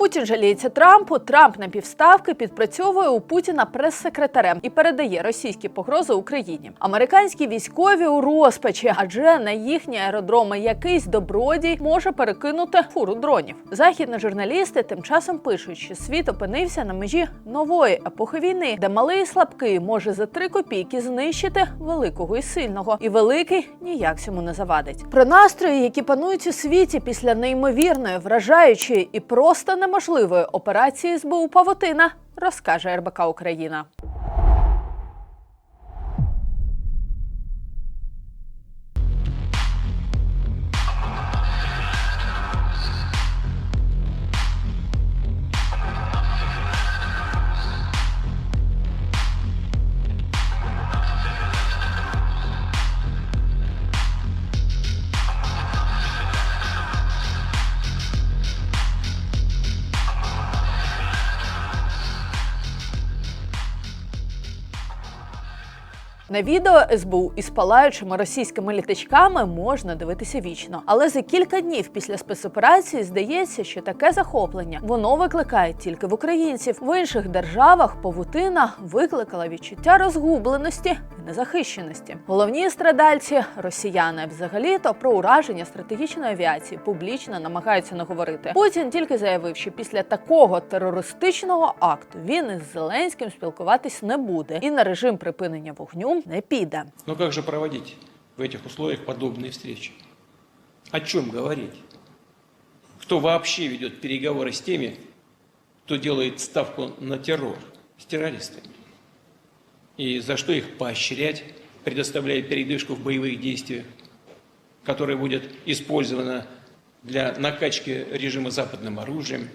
Путін жаліється Трампу. Трамп на півставки підпрацьовує у Путіна прес-секретарем і передає російські погрози Україні. Американські військові у розпачі, адже на їхні аеродроми якийсь добродій може перекинути фуру дронів. Західні журналісти тим часом пишуть, що світ опинився на межі нової епохи війни, де малий і слабкий може за три копійки знищити великого і сильного, і великий ніяк цьому не завадить. Про настрої, які панують у світі після неймовірної, вражаючої і просто неможливої операції СБУ Павутина, розкаже РБК Україна. На відео СБУ із палаючими російськими літачками можна дивитися вічно. Але за кілька днів після спецоперації здається, що таке захоплення воно викликає тільки в українців. В інших державах павутина викликала відчуття розгубленості і незахищеності. Головні страдальці росіяни взагалі то про ураження стратегічної авіації публічно намагаються не говорити. Путін тільки заявив, що після такого терористичного акту він із Зеленським спілкуватись не буде, і на режим припинення вогню не піде. Но как же проводить в этих условиях подобные встречи? О чем говорить? Кто вообще ведет переговоры с теми, кто делает ставку на террор, с террористами? И за что их поощрять, предоставляя передышку в боевых действиях, которая будет использована для накачки режима западным оружием,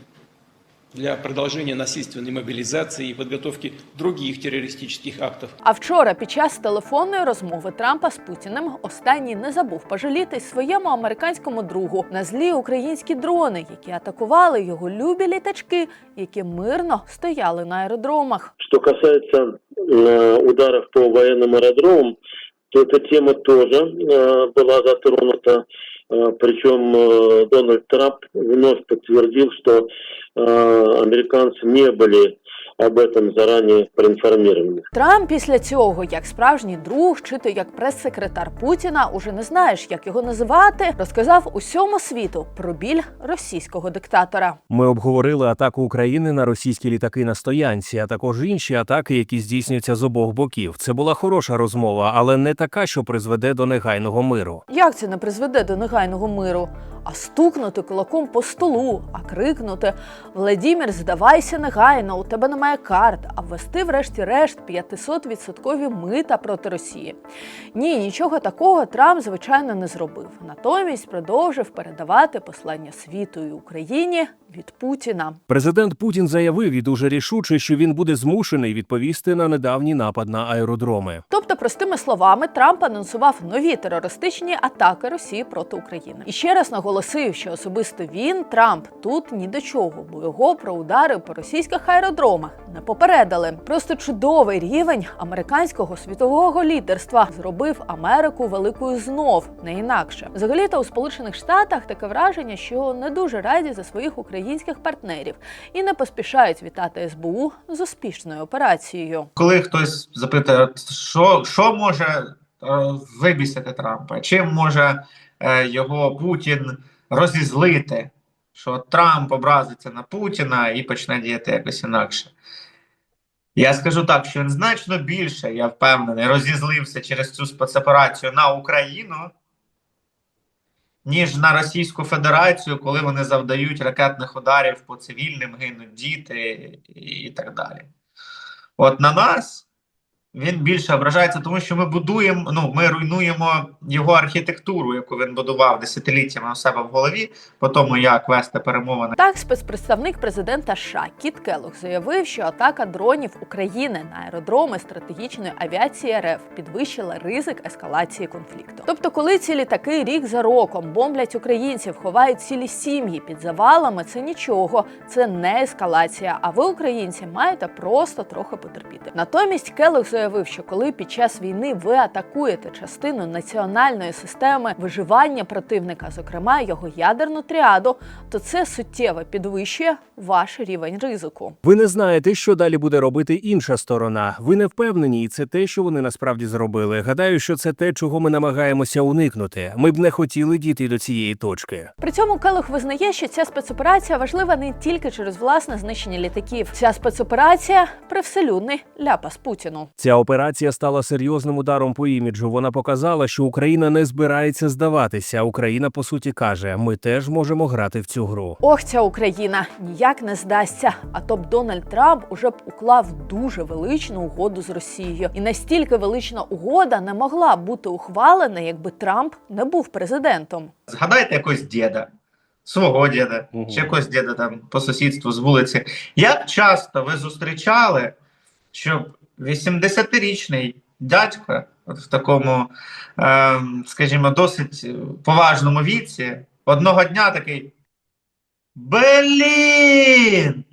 для продолжения насильственной мобилизации и подготовки других террористических актов А вчора, під час телефонної розмови Трампа з Путіним, останній не забув пожаліти своєму американському другу на злі українські дрони, які атакували його любі літачки, які мирно стояли на аеродромах. Что касается э, ударов по военным аэродромам, то эта тема тоже э, была затронута. Э, причем э, Дональд Трамп вновь подтвердил, что э, американцы не были об этом заранее проинформированы. Трамп після цього, як справжній друг, чи то як прес-секретар Путіна, уже не знаєш, як його називати, розказав усьому світу про біль російського диктатора. Ми обговорили атаку України на російські літаки на стоянці, а також інші атаки, які здійснюються з обох боків. Це була хороша розмова, але не така, що призведе до негайного миру. Як це не призведе до негайного миру? А стукнути кулаком по столу, а крикнути Владімір, здавайся негайно, у тебе немає карт, а ввести, врешті-решт, 500% мита проти Росії. Ні, нічого такого Трамп, звичайно, не зробив. Натомість продовжив передавати послання світу і Україні від Путіна. Президент Путін заявив і дуже рішуче, що він буде змушений відповісти на недавній напад на аеродроми. Тобто, простими словами, Трамп анонсував нові терористичні атаки Росії проти України. І ще раз наголосив, що особисто він, Трамп, тут ні до чого, бо його про удари по російських аеродромах не попередили. Просто чудовий рівень американського світового лідерства зробив Америку великою знов, не інакше. Взагалі-то у Сполучених Штатах таке враження, що не дуже раді за своїх українських партнерів і не поспішають вітати СБУ з успішною операцією. коли хтось запитує, що, що може е, вибісити Трампа, чим може його Путін розізлити, що Трамп образиться на Путіна і почне діяти якось інакше. Я скажу так, що він значно більше, я впевнений, розізлився через цю спецоперацію на Україну, ніж на Російську Федерацію, коли вони завдають ракетних ударів по цивільним, гинуть діти і так далі. От на нас він більше ображається, тому що ми будуємо, ну ми руйнуємо його архітектуру, яку він будував десятиліттями у себе в голові, по тому як вести перемовини. Так, спецпредставник президента США Кіт Келлог заявив, що атака дронів України на аеродроми стратегічної авіації РФ підвищила ризик ескалації конфлікту. Тобто, коли ці літаки рік за роком бомблять українців, ховають цілі сім'ї під завалами, це нічого, це не ескалація. А ви, українці, маєте просто трохи потерпіти. Натомість Келлог заявив, заявив, що коли під час війни ви атакуєте частину національної системи виживання противника, зокрема його ядерну тріаду, то це суттєво підвищує ваш рівень ризику. Ви не знаєте, що далі буде робити інша сторона. Ви не впевнені, і це те, що вони насправді зробили. Гадаю, що це те, чого ми намагаємося уникнути. Ми б не хотіли дійти до цієї точки. При цьому Келох визнає, що ця спецоперація важлива не тільки через власне знищення літаків. Ця спецоперація привселюдний ляпас Путіну. Ця операція стала серйозним ударом по іміджу. Вона показала, що Україна не збирається здаватися. Україна по суті каже: ми теж можемо грати в цю гру. Ох, ця Україна ніяк не здасться. А то б Дональд Трамп уже б уклав дуже величну угоду з Росією. І настільки велична угода не могла бути ухвалена, якби Трамп не був президентом. Згадайте якогось діда, свого діда, Мгм. чи якогось діда там по сусідству з вулиці. Як часто ви зустрічали, щоб 80-річний дядько в такому, ем, скажімо, досить поважному віці, одного дня такий. Блін!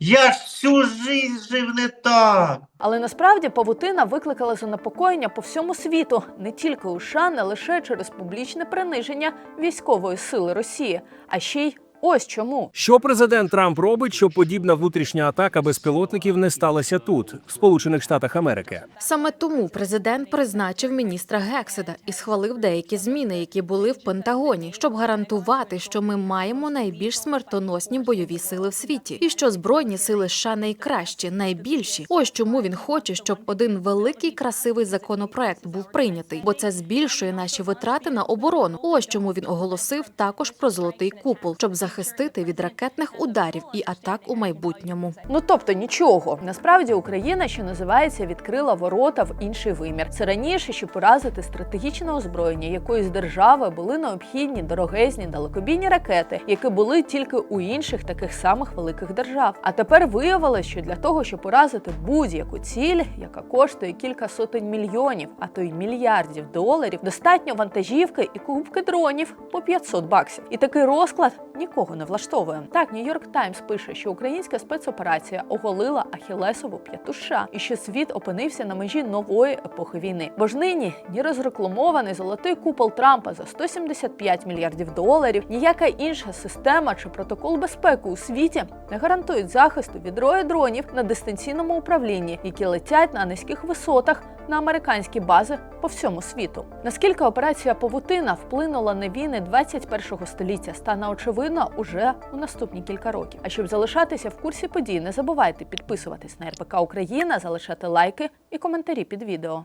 Я ж всю жизнь жив не так. Але насправді павутина викликала занепокоєння по всьому світу, не тільки у США, не лише через публічне приниження військової сили Росії, а ще й ось чому. Що президент Трамп робить, щоб подібна внутрішня атака безпілотників не сталася тут, в Сполучених Штатах Америки? Саме тому президент призначив міністра Гекседа і схвалив деякі зміни, які були в Пентагоні, щоб гарантувати, що ми маємо найбільш смертоносні бойові сили в світі, і що збройні сили США найкращі, найбільші. Ось чому він хоче, щоб один великий красивий законопроект був прийнятий, бо це збільшує наші витрати на оборону. Ось чому він оголосив також про золотий купол, щоб захистити від ракетних ударів і атак у майбутньому. Ну тобто нічого. Насправді Україна, що називається, відкрила ворота в інший вимір. Це раніше, щоб поразити стратегічне озброєння якоїсь держави, були необхідні дорогезні далекобійні ракети, які були тільки у інших таких самих великих держав. А тепер виявилось, що для того, щоб поразити будь-яку ціль, яка коштує кілька сотень мільйонів, а то й мільярдів доларів, достатньо вантажівки і кубки дронів по 500 баксів. І такий розклад нікого не влаштовує. Так, Нью-Йорк Таймс пише, що українська спецоперація оголила Ахілесову п'яту США і що світ опинився на межі нової епохи війни. Бо ж нині ні розрекламований золотий купол Трампа за 175 мільярдів доларів, ніяка інша система чи протокол безпеки у світі не гарантують захисту від рою дронів на дистанційному управлінні, які летять на низьких висотах на американські бази по всьому світу. Наскільки операція Павутина вплинула на війни 21-го століття, стане очевидно уже у наступні кілька років. А щоб залишатися в курсі подій, не забувайте підписуватись на РБК Україна, залишати лайки і коментарі під відео.